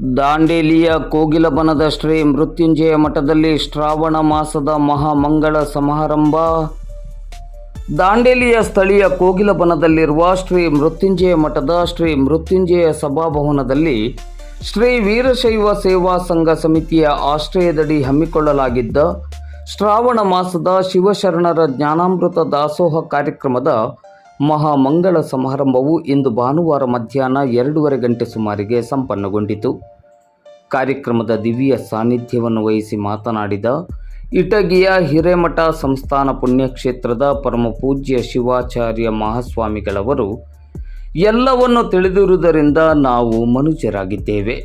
ದಾಂಡೇಲಿಯ ಕೋಗಿಲಬನದ ಶ್ರೀ ಮೃತ್ಯುಂಜಯ ಮಠದಲ್ಲಿ ಶ್ರಾವಣ ಮಾಸದ ಮಹಾಮಂಗಳ ಸಮಾರಂಭ. ದಾಂಡೇಲಿಯ ಸ್ಥಳೀಯ ಕೋಗಿಲಬನದಲ್ಲಿರುವ ಶ್ರೀ ಮೃತ್ಯುಂಜಯ ಮಠದ ಶ್ರೀ ಮೃತ್ಯುಂಜಯ ಸಭಾಭವನದಲ್ಲಿ ಶ್ರೀ ವೀರಶೈವ ಸೇವಾ ಸಂಘ ಸಮಿತಿಯ ಆಶ್ರಯದಡಿ ಹಮ್ಮಿಕೊಳ್ಳಲಾಗಿದ್ದ ಶ್ರಾವಣ ಮಾಸದ ಶಿವಶರಣರ ಜ್ಞಾನಾಮೃತ ದಾಸೋಹ ಕಾರ್ಯಕ್ರಮದ ಮಹಾಮಂಗಳ ಸಮಾರಂಭವು ಇಂದು ಭಾನುವಾರ ಮಧ್ಯಾಹ್ನ ಎರಡೂವರೆ ಗಂಟೆ ಸುಮಾರಿಗೆ ಸಂಪನ್ನಗೊಂಡಿತು. ಕಾರ್ಯಕ್ರಮದ ದಿವ್ಯ ಸಾನ್ನಿಧ್ಯವನ್ನು ವಹಿಸಿ ಮಾತನಾಡಿದ ಇಟಗಿಯ ಹಿರೇಮಠ ಸಂಸ್ಥಾನ ಪುಣ್ಯಕ್ಷೇತ್ರದ ಪರಮಪೂಜ್ಯ ಶಿವಾಚಾರ್ಯ ಮಹಾಸ್ವಾಮಿಗಳವರು, ಎಲ್ಲವನ್ನು ತಿಳಿದಿರುವುದರಿಂದ ನಾವು ಮನುಜರಾಗಿದ್ದೇವೆ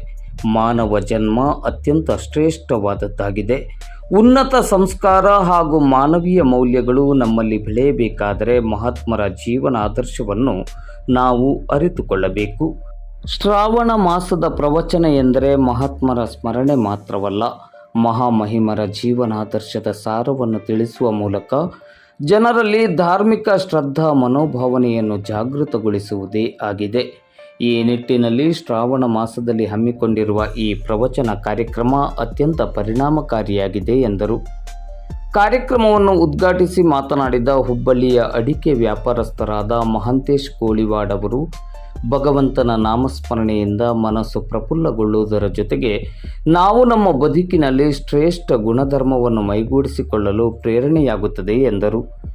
ಮಾನವ ಜನ್ಮ ಅತ್ಯಂತ ಶ್ರೇಷ್ಠವಾದದ್ದಾಗಿದೆ. ಉನ್ನತ ಸಂಸ್ಕಾರ ಹಾಗೂ ಮಾನವೀಯ ಮೌಲ್ಯಗಳು ನಮ್ಮಲ್ಲಿ ಬೆಳೆಯಬೇಕಾದರೆ ಮಹಾತ್ಮರ ಜೀವನ ಆದರ್ಶವನ್ನು ನಾವು ಅರಿತುಕೊಳ್ಳಬೇಕು. ಶ್ರಾವಣ ಮಾಸದ ಪ್ರವಚನ ಎಂದರೆ ಮಹಾತ್ಮರ ಸ್ಮರಣೆ ಮಾತ್ರವಲ್ಲ, ಮಹಾಮಹಿಮರ ಜೀವನಾದರ್ಶದ ಸಾರವನ್ನು ತಿಳಿಸುವ ಮೂಲಕ ಜನರಲ್ಲಿ ಧಾರ್ಮಿಕ ಶ್ರದ್ಧಾ ಮನೋಭಾವನೆಯನ್ನು ಜಾಗೃತಗೊಳಿಸುವುದೇ ಆಗಿದೆ. ಈ ನಿಟ್ಟಿನಲ್ಲಿ ಶ್ರಾವಣ ಮಾಸದಲ್ಲಿ ಹಮ್ಮಿಕೊಂಡಿರುವ ಈ ಪ್ರವಚನ ಕಾರ್ಯಕ್ರಮ ಅತ್ಯಂತ ಪರಿಣಾಮಕಾರಿಯಾಗಿದೆ ಎಂದರು. ಕಾರ್ಯಕ್ರಮವನ್ನು ಉದ್ಘಾಟಿಸಿ ಮಾತನಾಡಿದ ಹುಬ್ಬಳ್ಳಿಯ ಅಡಿಕೆ ವ್ಯಾಪಾರಸ್ಥರಾದ ಮಹಂತೇಶ್ ಕೋಳಿವಾಡ್ ಅವರು, ಭಗವಂತನ ನಾಮಸ್ಮರಣೆಯಿಂದ ಮನಸ್ಸು ಪ್ರಫುಲ್ಲಗೊಳ್ಳುವುದರ ಜೊತೆಗೆ ನಾವು ನಮ್ಮ ಬದುಕಿನಲ್ಲಿ ಶ್ರೇಷ್ಠ ಗುಣಧರ್ಮವನ್ನು ಮೈಗೂಡಿಸಿಕೊಳ್ಳಲು ಪ್ರೇರಣೆಯಾಗುತ್ತದೆ ಎಂದರು.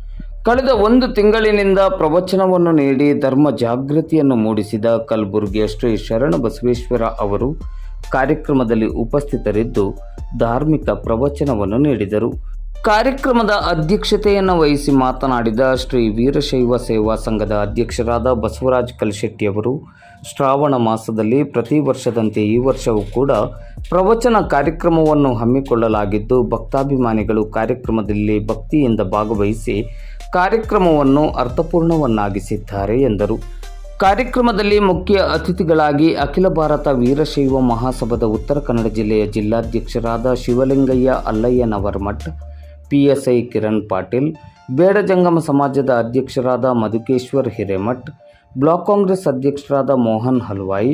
ಕಳೆದ ಒಂದು ತಿಂಗಳಿನಿಂದ ಪ್ರವಚನವನ್ನು ನೀಡಿ ಧರ್ಮ ಜಾಗೃತಿಯನ್ನು ಮೂಡಿಸಿದ ಕಲಬುರಗಿಯ ಶ್ರೀ ಶರಣ ಬಸವೇಶ್ವರ ಅವರು ಕಾರ್ಯಕ್ರಮದಲ್ಲಿ ಉಪಸ್ಥಿತರಿದ್ದು ಧಾರ್ಮಿಕ ಪ್ರವಚನವನ್ನು ನೀಡಿದರು. ಕಾರ್ಯಕ್ರಮದ ಅಧ್ಯಕ್ಷತೆಯನ್ನು ವಹಿಸಿ ಮಾತನಾಡಿದ ಶ್ರೀ ವೀರಶೈವ ಸೇವಾ ಸಂಘದ ಅಧ್ಯಕ್ಷರಾದ ಬಸವರಾಜ್ ಕಲ್ಶೆಟ್ಟಿಯವರು ಶ್ರಾವಣ ಮಾಸದಲ್ಲಿ ಪ್ರತಿ ವರ್ಷದಂತೆ ಈ ವರ್ಷವೂ ಕೂಡ ಪ್ರವಚನ ಕಾರ್ಯಕ್ರಮವನ್ನು ಹಮ್ಮಿಕೊಳ್ಳಲಾಗಿದ್ದು ಭಕ್ತಾಭಿಮಾನಿಗಳು ಕಾರ್ಯಕ್ರಮದಲ್ಲಿ ಭಕ್ತಿಯಿಂದ ಭಾಗವಹಿಸಿ ಕಾರ್ಯಕ್ರಮವನ್ನು ಅರ್ಥಪೂರ್ಣವನ್ನಾಗಿಸಿದ್ದಾರೆ ಎಂದರು. ಕಾರ್ಯಕ್ರಮದಲ್ಲಿ ಮುಖ್ಯ ಅತಿಥಿಗಳಾಗಿ ಅಖಿಲ ಭಾರತ ವೀರಶೈವ ಮಹಾಸಭಾದ ಉತ್ತರ ಕನ್ನಡ ಜಿಲ್ಲೆಯ ಜಿಲ್ಲಾಧ್ಯಕ್ಷರಾದ ಶಿವಲಿಂಗಯ್ಯ ಅಲ್ಲಯ್ಯನವರ್ಮಠ್ ಪಿಎಸ್ಐ ಕಿರಣ್ ಪಾಟೀಲ್ ಬೇಡಜಂಗಮ ಸಮಾಜದ ಅಧ್ಯಕ್ಷರಾದ ಮಧುಕೇಶ್ವರ್ ಹಿರೇಮಠ್, ಬ್ಲಾಕ್ ಕಾಂಗ್ರೆಸ್ ಅಧ್ಯಕ್ಷರಾದ ಮೋಹನ್ ಹಲ್ವಾಯಿ,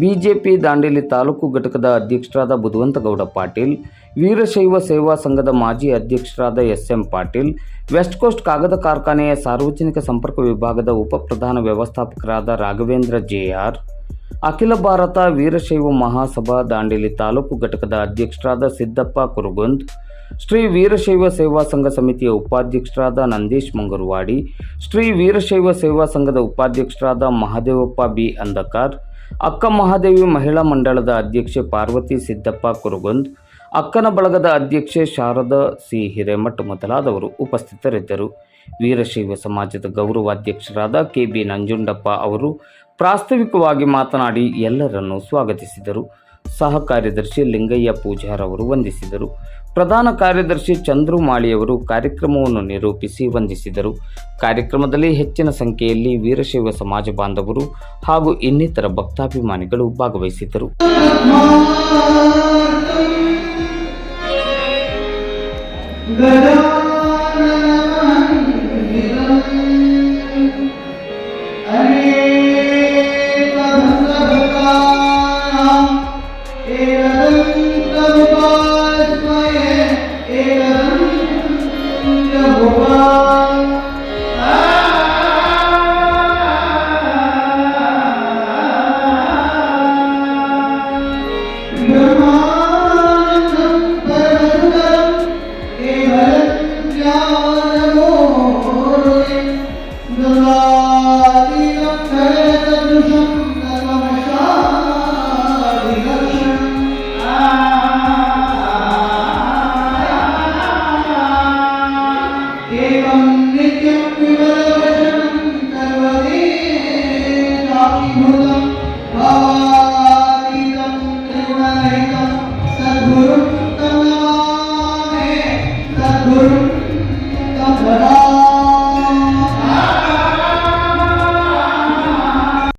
ಬಿಜೆಪಿ ದಾಂಡೇಲಿ ತಾಲೂಕು ಘಟಕದ ಅಧ್ಯಕ್ಷರಾದ ಬುಧವಂತಗೌಡ ಪಾಟೀಲ್ ವೀರಶೈವ ಸೇವಾ ಸಂಘದ ಮಾಜಿ ಅಧ್ಯಕ್ಷರಾದ S M Patil, West Coast ಕಾಗದ ಕಾರ್ಖಾನೆಯ ಸಾರ್ವಜನಿಕ ಸಂಪರ್ಕ ವಿಭಾಗದ ಉಪ ಪ್ರಧಾನ ವ್ಯವಸ್ಥಾಪಕರಾದ ರಾಘವೇಂದ್ರ ಜೆಆರ್, ಅಖಿಲ ಭಾರತ ವೀರಶೈವ ಮಹಾಸಭಾ ದಾಂಡೇಲಿ ತಾಲೂಕು ಘಟಕದ ಅಧ್ಯಕ್ಷರಾದ ಸಿದ್ದಪ್ಪ ಕುರುಗುಂದ್, ಶ್ರೀ ವೀರಶೈವ ಸೇವಾ ಸಂಘ ಸಮಿತಿಯ ಉಪಾಧ್ಯಕ್ಷರಾದ ನಂದೀಶ್ ಮಂಗರುವಾಡಿ, ಶ್ರೀ ವೀರಶೈವ ಸೇವಾ ಸಂಘದ ಉಪಾಧ್ಯಕ್ಷರಾದ ಮಹಾದೇವಪ್ಪ ಬಿ. ಅಂದಕಾರ್ ಅಕ್ಕ ಮಹಾದೇವಿ ಮಹಿಳಾ ಮಂಡಳದ ಅಧ್ಯಕ್ಷೆ ಪಾರ್ವತಿ ಸಿದ್ದಪ್ಪ ಕುರುಗುಂದ್ ಅಕ್ಕನ ಬಳಗದ ಅಧ್ಯಕ್ಷೆ ಶಾರದಾ ಸಿ ಹಿರೇಮಠ್ ಮೊದಲಾದವರು ಉಪಸ್ಥಿತರಿದ್ದರು. ವೀರಶೈವ ಸಮಾಜದ ಗೌರವಾಧ್ಯಕ್ಷರಾದ ಕೆ ಬಿ ನಂಜುಂಡಪ್ಪ ಅವರು ಪ್ರಾಸ್ತಾವಿಕವಾಗಿ ಮಾತನಾಡಿ ಎಲ್ಲರನ್ನು ಸ್ವಾಗತಿಸಿದರು. ಸಹ ಕಾರ್ಯದರ್ಶಿ ಲಿಂಗಯ್ಯ ಪೂಜಾರ್ ಅವರು ವಂದಿಸಿದರು. ಪ್ರಧಾನ ಕಾರ್ಯದರ್ಶಿ ಚಂದ್ರು ಮಾಳಿಯವರು ಕಾರ್ಯಕ್ರಮವನ್ನು ನಿರೂಪಿಸಿ ವಂದಿಸಿದರು. ಕಾರ್ಯಕ್ರಮದಲ್ಲಿ ಹೆಚ್ಚಿನ ಸಂಖ್ಯೆಯಲ್ಲಿ ವೀರಶೈವ ಸಮಾಜ ಬಾಂಧವರು ಹಾಗೂ ಇನ್ನಿತರ ಭಕ್ತಾಭಿಮಾನಿಗಳು ಭಾಗವಹಿಸಿದ್ದರು. Allah.